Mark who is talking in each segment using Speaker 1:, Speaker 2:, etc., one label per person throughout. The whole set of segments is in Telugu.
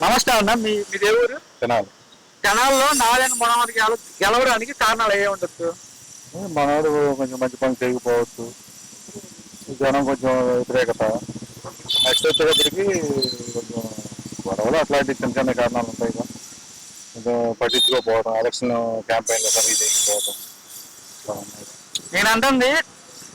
Speaker 1: నమస్తే అన్న మీ మీ దేవుడు?
Speaker 2: తినాలి.
Speaker 1: జనాల్లో నారాయణ మనోహర్ గెల గెలవడానికి కారణాలు ఏ ఉండొచ్చు?
Speaker 2: మనవాడు కొంచెం మంచి పని చేయకపోవచ్చు. జనం కొంచెం వ్యతిరేకత. నెక్స్ట్ వచ్చేటప్పటికి కొంచెం గొడవలు అట్లాంటి చిన్న చిన్న కారణాలు ఉంటాయి కదా. కొంచెం పట్టించుకోకపోవడం ఎలక్షన్ క్యాంపెయిన్లో సరిగ్గా చేయకపోవడం. ఇట్లా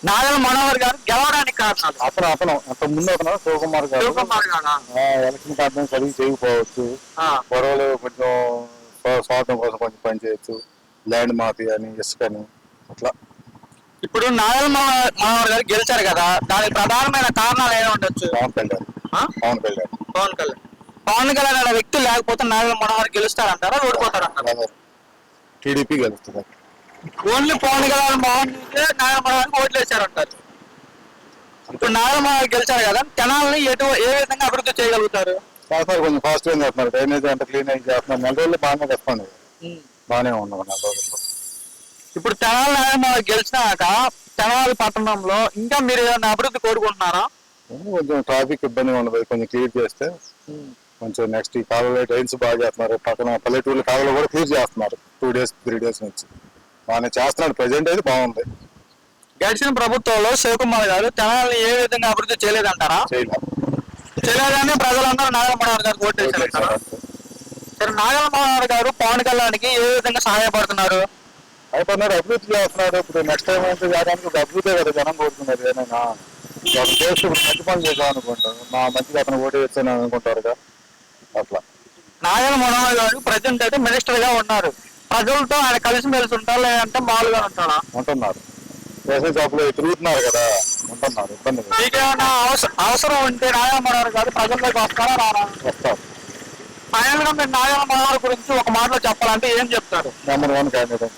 Speaker 1: నారాయణ మనోహర్ గారు గెలవడానికి కారణాలు
Speaker 2: అతను అతను అంత ముందు అతను శివకుమార్ గారు.
Speaker 1: శివకుమార్ గారా?
Speaker 2: ఎలక్షన్ క్యాంపెయిన్ సరిగ్గా చేయకపోవచ్చు. గొడవలు కొంచెం స్వా- స్వార్థం కోసం కొంచెం పని చేయొచ్చు. ల్యాండ్ మాఫీ అని ఇసుకని అట్లా.
Speaker 1: ఇప్పుడు నారాయణ మనోహర్ గారు గెలిచారు కదా దానికి ప్రధానమైన కారణాలు ఏ ఉండొచ్చు?
Speaker 2: పవన్ కళ్యాణ్? పవన్ కళ్యాణ్.
Speaker 1: పవన్ కళ్యాణ్. పవన్ కళ్యాణ్ అనే వ్యక్తి లేకపోతే నారాయణ మనోహర్ గెలుస్తారంటారా ఓడిపోతారంటారా?
Speaker 2: టీడీపీ గెలుస్తుంది.
Speaker 1: ఓన్లీ పవన్ కళ్యాణ్ మోహన్ చూసే నారాయణ మనోహర్ ఓట్లు వేశారంటారు. ఇప్పుడు నారాయణ గెలిచారు కదా జనాల్ని ఎటు ఏ విధంగా అభివృద్ధి చేయగలుగుతారు?
Speaker 2: చేస్తున్నారు కొంచెం ఫాస్ట్గా చేస్తున్నారు. డ్రైనేజ్ అంతా క్లీన్ అయి చేస్తున్నారు. నెల రోజులు బాగానే వస్తుంది. బాగానే ఉన్నాం నెల రోజుల్లో.
Speaker 1: ఇప్పుడు తెనాలి నారాయణ గెలిచినాక తెనాలి పట్టణంలో ఇంకా మీరు ఏదైనా అభివృద్ధి కోరుకుంటున్నారా?
Speaker 2: కొంచెం ట్రాఫిక్ ఇబ్బంది ఉండదు కొంచెం క్లియర్ చేస్తే కొంచెం నెక్స్ట్ ఈ కాలంలో డ్రైన్స్ బాగా చేస్తున్నారు. పక్కన పల్లెటూరు కాలంలో కూడా క్లియర్ చేస్తున్నారు. టూ డేస్ త్రీ డేస్ నుంచి. బాగానే చేస్తున్నాడు. ప్రజెంట్ అయితే బాగుంది.
Speaker 1: గడిచిన ప్రభుత్వంలో శివకుమార్ గారు తెనాలిని ఏ విధంగా అభివృద్ధి చేయలేదంటారా?
Speaker 2: చేయలేదు.
Speaker 1: చేయలేదని ప్రజలందరూ నారాయణ మనోహర్ గారికి ఓటు సరే నారాయణ మనోహర్ గారు పవన్ కళ్యాణ్కి ఏ విధంగా సహాయపడుతున్నారు?
Speaker 2: అయిపోయినాడు అభివృద్ధి చేస్తున్నాడు ఇప్పుడు నెక్స్ట్ టైం అయితే చేయడానికి ఒక అభివృద్ధి కదా జనం కోరుతున్నారు. ఏమైనా చేసి మంచి పని చేద్దాం అనుకుంటారు. మా మంచిగా అతను ఓటు వేస్తాను అనుకుంటారుగా. అట్లా.
Speaker 1: నారాయణ మనోహర్ గారు ప్రజెంట్ అయితే మినిస్టర్గా ఉన్నారు. ప్రజలతో ఆయన కలిసిమెలిసి ఉంటారా లేదంటే మామూలుగా ఉంటారా?
Speaker 2: ఉంటున్నారు. రేషన్ షాపులో తిరుగుతున్నారు కదా ఉంటున్నారు ఇబ్బంది లేదు.
Speaker 1: మీకేమైనా అవసరం అవసరం ఉంటే నారాయణ గారు ప్రజల్లోకి వస్తారా రారా?
Speaker 2: వస్తారు
Speaker 1: ఫైనల్గా మీరు నారాయణ మనోహర్ గురించి ఒక మాటలో చెప్పాలంటే ఏం చెప్తారు?
Speaker 2: Number one candidate.